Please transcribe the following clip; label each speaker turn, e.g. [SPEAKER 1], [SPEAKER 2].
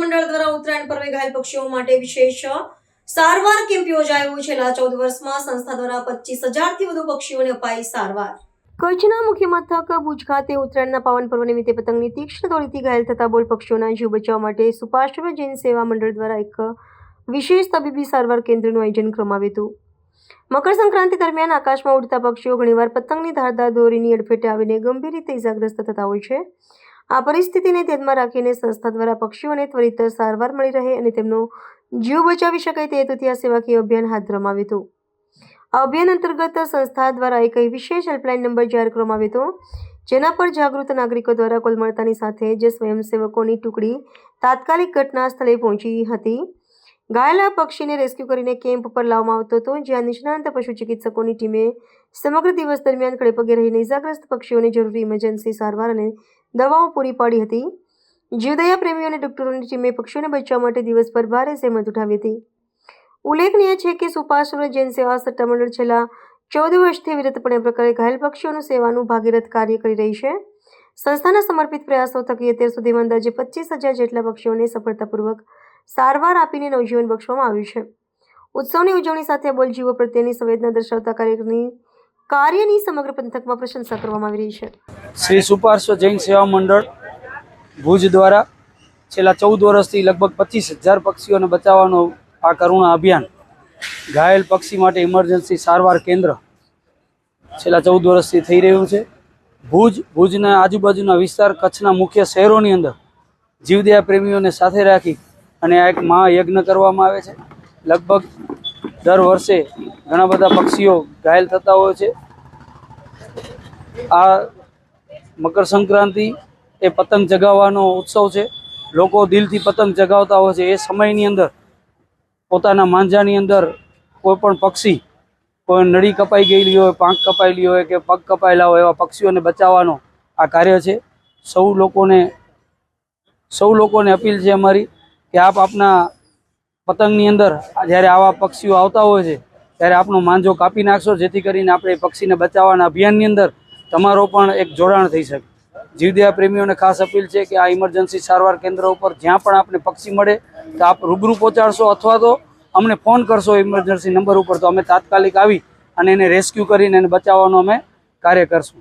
[SPEAKER 1] મંડળ દ્વારા ઉત્તરાયણ પર્વે ઘાયલ પક્ષીઓ માટે વિશેષ સારવાર કેમ્પ યોજાયો છેલ્લા ચૌદ વર્ષમાં સંસ્થા દ્વારા પચીસ હજારથી વધુ પક્ષીઓને અપાઈ સારવાર. કચ્છના મુખ્ય મથક ભુજ ખાતે ઉત્તરાયણના પાવન પર્વ નિમિત્તે પતંગની તીક્ષ્ણ દોરીથી ઘાયલ થતા બોલ પક્ષીઓના જીવ બચાવવા માટે સુપાશ્રય જૈન સેવા મંડળ દ્વારા એક વિશેષ તબીબી સારવાર કેન્દ્રનું આયોજન કરવામાં આવ્યું હતું. મકર સંક્રાંતિ દરમિયાન આકાશમાં ઉડતા પક્ષીઓ ઘણીવાર પતંગની ધારદાર દોરીની અડફેટે આવીને ગંભીર રીતે ઇજાગ્રસ્ત થતા હોય છે. આ પરિસ્થિતિને ધ્યાનમાં રાખીને સંસ્થા દ્વારા પક્ષીઓને ત્વરિત સારવાર મળી રહે અને તેમનો જીવ બચાવી શકાય તે હેતુથી આ સેવાકીય અભિયાન હાથ ધરવામાં આવ્યું હતું. આ અભિયાન અંતર્ગત સંસ્થા દ્વારા એક વિશેષ હેલ્પલાઇન નંબર જાહેર કરવામાં આવ્યો હતો, જેના પર જાગૃત નાગરિકો દ્વારા કોલ મળતાની સાથે જ સ્વયંસેવકોની ટુકડી તાત્કાલિક ઘટના સ્થળે પહોંચી હતી. ઘાયલા પક્ષીને રેસ્ક્યુ કરીને કેમ્પ પર લાવવામાં આવતો હતો, જ્યાં નિષ્ણાંત પશુ ચિકિત્સકોની ટીમે સમગ્ર દિવસ દરમિયાન ખડેપગે રહીને ઇજાગ્રસ્ત પક્ષીઓને જરૂરી ઇમરજન્સી સારવાર અને દવાઓ પૂરી પાડી હતી. જીવદયા પ્રેમીઓ અને ડોક્ટરોની ટીમે પક્ષીઓને બચાવવા માટે દિવસભર ભારે સહેમત ઉઠાવી હતી. ઉલ્લેખનીય છે કે સુપાશ્વર જૈન સેવા સત્તામંડળ છેલ્લા ચૌદ વર્ષથી વિરતપણે પ્રકારે ઘાયલ પક્ષીઓનું સેવાનું ભાગીરથ કાર્ય કરી રહી છે. સંસ્થાના સમર્પિત પ્રયાસો થકી અત્યાર સુધીમાં અંદાજે પચીસ હજાર જેટલા પક્ષીઓને સફળતાપૂર્વક સારવાર આપીને નવજીવન બક્ષવામાં આવ્યું છે. ઉત્સવની ઉજવણી સાથે બોલ જીવો પ્રત્યેની સંવેદના દર્શાવતા કાર્યક્રમની કાર્યની સમગ્ર પંથકમાં પ્રશંસા કરવામાં આવી રહી છે.
[SPEAKER 2] શ્રી સુપાર્શ્વ જૈન સેવા મંડળ ભુજ દ્વારા છેલ્લા ચૌદ વર્ષથી લગભગ પચીસ હજાર પક્ષીઓને બચાવવાનો આ કરુણા અભિયાન ઘાયલ પક્ષી માટે ઇમરજન્સી સારવાર કેન્દ્ર છેલ્લા ચૌદ વર્ષથી થઈ રહ્યું છે. ભુજ, ભુજના આજુબાજુના વિસ્તાર કચ્છના મુખ્ય શહેરોની અંદર જીવદયા પ્રેમીઓને સાથે રાખી અને આ એક મહાયજ્ઞ કરવામાં આવે છે. લગભગ દર વર્ષે ઘણા બધા પક્ષીઓ ઘાયલ થતા હોય છે. આ મકર સંક્રાંતિ એ પતંગ ચગાવવાનો ઉત્સવ છે. લોકો દિલથી પતંગ ચગાવતા હોય છે. એ સમયની અંદર પોતાના માંજાની અંદર કોઈ પણ પક્ષી કોઈ નળી કપાઈ ગયેલી હોય, પાંખ કપાયેલી હોય કે પગ કપાયેલા હોય એવા પક્ષીઓને બચાવવાનો આ કાર્ય છે. સૌ લોકોને સૌ લોકોને અપીલ છે અમારી કે આપ આપના પતંગની અંદર જ્યારે આવા પક્ષીઓ આવતા હોય છે, ત્યારે આપણો માંજો કાપી નાખશો, જેથી કરીને આપણે પક્ષીને બચાવવાના અભિયાનની અંદર તમારો પણ એક જોડાણ થઈ શકે. જીવદયા પ્રેમીઓને ખાસ અપીલ છે કે આ ઇમરજન્સી સારવાર કેન્દ્ર ઉપર જ્યાં પણ આપને પક્ષી મળે, તો આપ રૂબરૂ પહોંચાડશો અથવા તો અમને ફોન કરશો ઇમરજન્સી નંબર ઉપર, તો અમે તાત્કાલિક આવી અને એને રેસ્ક્યુ કરીને એને બચાવવાનો અમે કાર્ય કરશું.